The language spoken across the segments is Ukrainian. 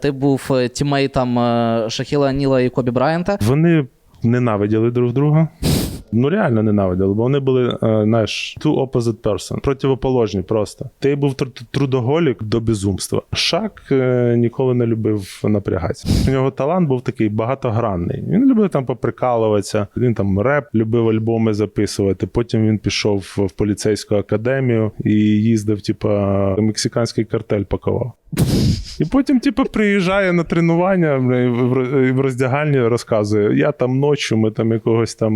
Ти був е, тімейтом е, Шахіла Ніла і Кобі Брайанта. Вони ненавиділи друг друга. Ну реально ненавиділи, бо вони були, е, знаєш, two opposite person, противоположні просто. Ти був тру- трудоголік до безумства. Шак е, ніколи не любив напрягатися. У нього талант був такий багатогранний. Він любив там поприкалуватися. Він там реп, любив альбоми записувати. Потім він пішов в поліцейську академію і їздив, типа, мексиканський картель пакував. І потім, типу, приїжджає на тренування в роздягальні розказує: я там ночі, ми там якогось там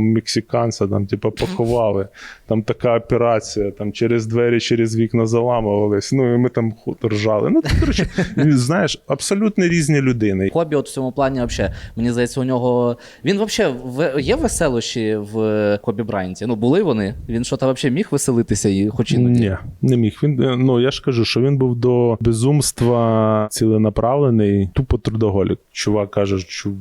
мексиканця, там, типу, поховали. Там така операція, там через двері, через вікна заламувались. Ну і ми там ржали. Ну, коротше, знаєш, абсолютно різні людини. Кобі, от в цьому плані, взагалі, мені здається, у нього. Він взагалі в... є веселощі в Кобі Брайанті? Ну, були вони. Він що то взагалі міг веселитися і хоч іноді? Ні, не міг. Він е, ну я ж кажу, що він був до безумства ціленаправлений, тупо трудоголік. Чувак каже, що е,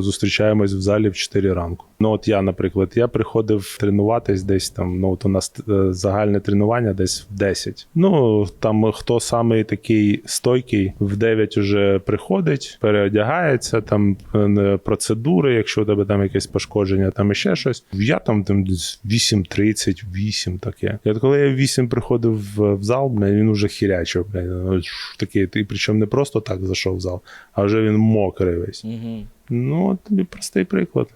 зустрічаємось в залі в 4 ранку. Ну, от я, наприклад, я приходив тренуватись десь там. Ну, от у нас е, загальне тренування десь в 10. Ну там хто самий такий стойкий, в 9 уже приходить, переодягається, там е, процедури, якщо у тебе там якесь пошкодження, там іще щось. Я там там 8.30, 8 таке. І от коли я в 8 приходив в, в зал, він уже хірячив, бля, ну, такий, і причому не просто так зайшов в зал, а вже він мокрий весь. Угу. Ну, тобі простий приклад.